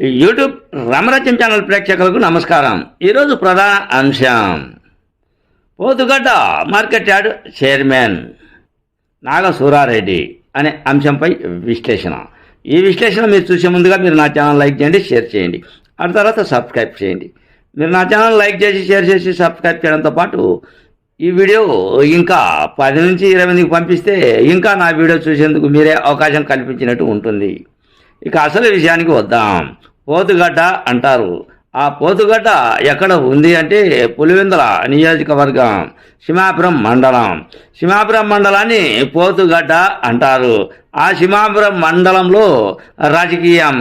YouTube రామరాజ్యం channel ప్రేక్షకులకు నమస్కారం. ఈరోజు ప్రధాన అంశం. Pothugadda market yard chairman Naga Surareddy అనే అంశంపై విశ్లేషణ. ఈ విశ్లేషణ మీరు చూసే ముందుగా మీరు నా ఛానల్ లైక్ చేయండి షేర్ చేయండి. ఆ తర్వాత సబ్స్క్రైబ్ చేయండి. మీరు నా ఛానల్ లైక్ చేసి షేర్ చేసి సబ్స్క్రైబ్ చేయడంతో పాటు ఈ వీడియో ఇంకా పది నుంచి ఇరవై మందికి పంపిస్తే ఇంకా నా వీడియో చూసేందుకు మీరే అవకాశం కల్పించినట్టు ఉంటుంది. ఇక అసలు విషయానికి వద్దాం. పోతుగడ్డ అంటారు. ఆ పోతుగడ్డ ఎక్కడ ఉంది అంటే పులివెందుల నియోజకవర్గం సిమాపురం మండలం. సిమాపురం మండలాన్ని పోతుగడ్డ అంటారు. ఆ సిమాపురం మండలంలో రాజకీయం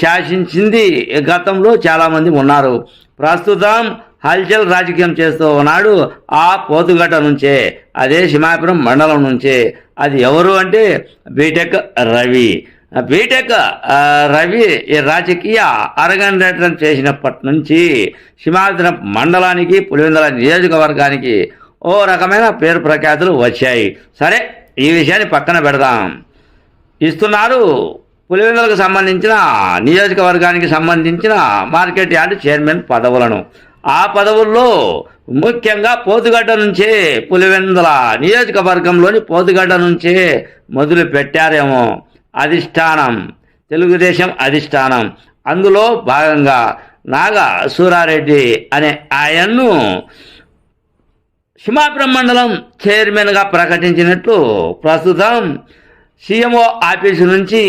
శాసించింది గతంలో చాలామంది ఉన్నారు. ప్రస్తుతం హల్చల్ రాజకీయం చేస్తూ ఉన్నాడు ఆ పోతుగడ్డ నుంచే అదే సిమాపురం మండలం నుంచే. అది ఎవరు అంటే బీటెక్ రవి. బీటెక్ రవి ఈ రాజకీయ అరగంటం చేసినప్పటి నుంచి సింహాద్రం మండలానికి పులివెందుల నియోజకవర్గానికి ఓ రకమైన పేరు ప్రఖ్యాతులు వచ్చాయి. సరే ఈ విషయాన్ని పక్కన పెడదాం. ఇస్తున్నారు పులివెందులకు సంబంధించిన నియోజకవర్గానికి సంబంధించిన మార్కెట్ యార్డ్ చైర్మన్ పదవులను. ఆ పదవుల్లో ముఖ్యంగా పోతుగడ్డ నుంచే పులివెందుల నియోజకవర్గంలోని పోతుగడ్డ నుంచే మొదలు పెట్టారేమో అధిష్టానం. తెలుగుదేశం అధిష్టానం. అందులో భాగంగా నాగ సూరారెడ్డి అనే ఆయన్ను సింహాపురం మండలం చైర్మన్గా ప్రకటించినట్లు ప్రస్తుతం సీఎంఓ ఆఫీసు నుంచి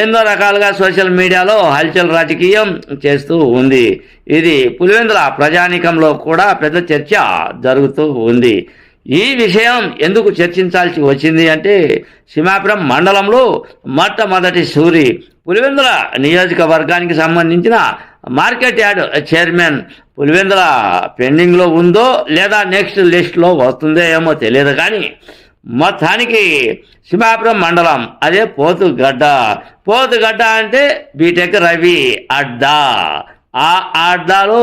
ఎన్నో రకాలుగా సోషల్ మీడియాలో హల్చల్ రాజకీయం చేస్తూ ఉంది. ఇది పులివెందుల ప్రజానీకంలో కూడా పెద్ద చర్చ జరుగుతూ ఉంది. ఈ విషయం ఎందుకు చర్చించాల్సి వచ్చింది అంటే సింహాపురం మండలంలో మొట్టమొదటి సూరి పులివెందుల నియోజకవర్గానికి సంబంధించిన మార్కెట్ యార్డ్ చైర్మన్ పులివెందుల పెండింగ్లో ఉందో లేదా నెక్స్ట్ లిస్ట్లో వస్తుందో ఏమో తెలియదు కానీ మొత్తానికి సింహాపురం మండలం అదే పోతుగడ్డ. పోతుగడ్డ అంటే బీటెక్ రవి అడ్డా. ఆ అడ్డాలో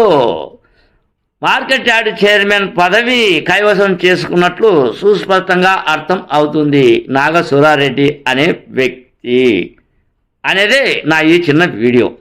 మార్కెట్ యార్డ్ చైర్మన్ పదవి కైవసం చేసుకున్నట్లు సుస్పష్టంగా అర్థం అవుతుంది. నాగసురారెడ్డి అనే వ్యక్తి. అనేదే నా ఈ చిన్న వీడియో.